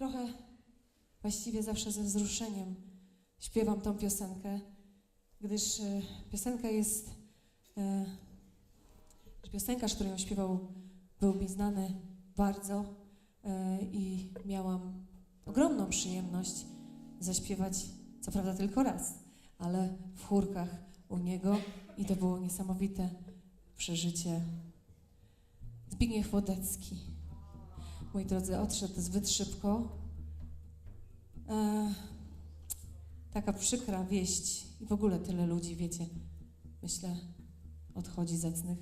Trochę, właściwie zawsze ze wzruszeniem śpiewam tą piosenkę, gdyż e, piosenka jest. E, piosenkarz, który ją śpiewał, był mi znany bardzo e, i miałam ogromną przyjemność zaśpiewać, co prawda tylko raz, ale w chórkach u niego i to było niesamowite przeżycie. Zbigniew Wodecki. Moi drodzy, odszedł zbyt szybko. E, taka przykra wieść i w ogóle tyle ludzi, wiecie, myślę, odchodzi zacnych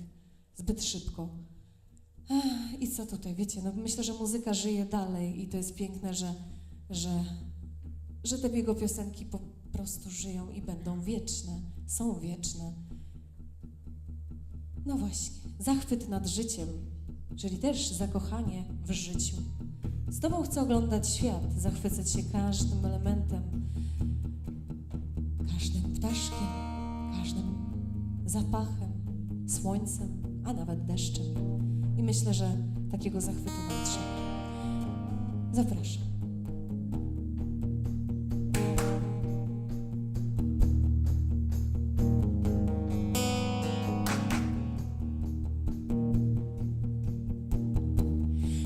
zbyt szybko. Ech, I co tutaj, wiecie, no myślę, że muzyka żyje dalej i to jest piękne, że, że, że te jego piosenki po prostu żyją i będą wieczne, są wieczne. No właśnie, zachwyt nad życiem, czyli też zakochanie w życiu. Z Tobą chcę oglądać świat, zachwycać się każdym elementem, każdym ptaszkiem, każdym zapachem, słońcem, a nawet deszczem. I myślę, że takiego zachwytu nam trzeba. Zapraszam.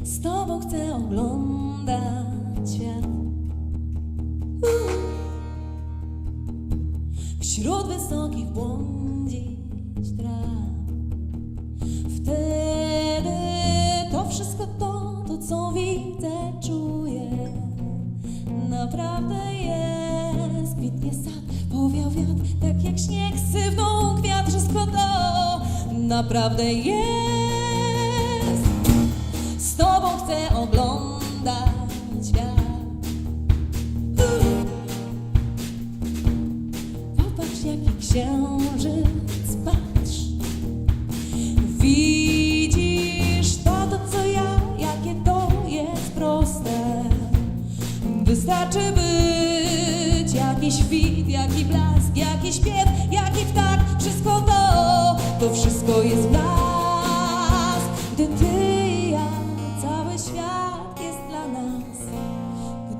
Z Tobą chcę oglądać świat. Wśród wysokich błądzić traw. Wtedy to wszystko to, to co widzę, czuję. Naprawdę jest, kwitnie sad, powiał wiatr, tak jak śnieg sywnął kwiat, wszystko to naprawdę jest. Chcę oglądać świat. Popatrz jaki księżyc, patrz. Widzisz to, to co ja, jakie to jest proste. Wystarczy być jakiś świt, jaki blask, jakiś śpiew, jaki ptak, wszystko to, to wszystko jest blask.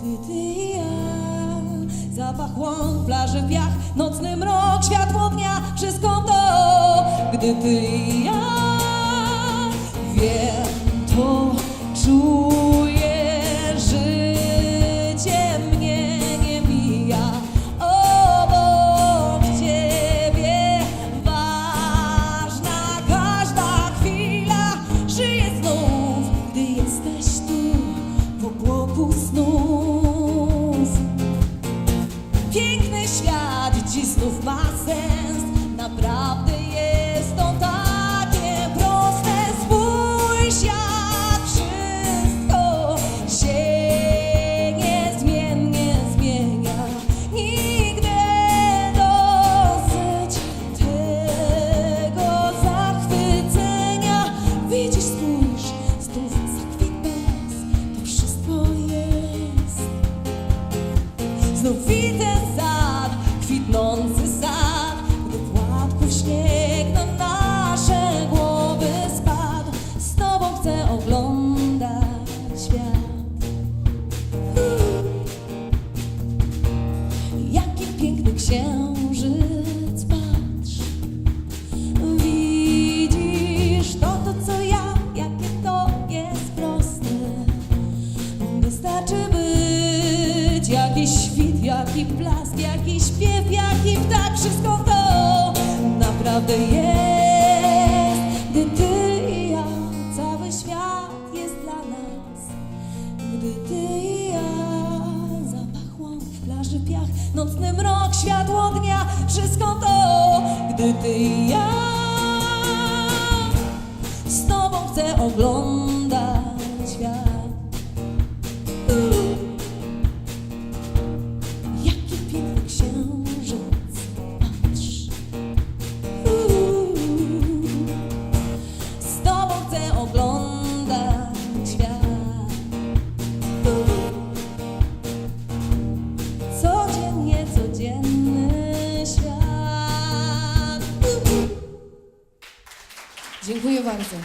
Gdy ty i ja, zapach łąk, plaży, wiach, nocny mrok, światło dnia, wszystko to. Gdy ty i ja, wiem to, czuję, życie mnie nie mija. Obok ciebie ważna każda chwila, żyję znów, gdy jesteś tu w obłoku snów. my jaki blask, jakiś śpiew, jaki ptak, wszystko to naprawdę jest. Gdy ty i ja, cały świat jest dla nas. Gdy ty i ja, zapach łąk, plaży piach, nocny mrok, światło dnia, wszystko to. Gdy ty i ja, z tobą chcę oglądać Dziękuję bardzo.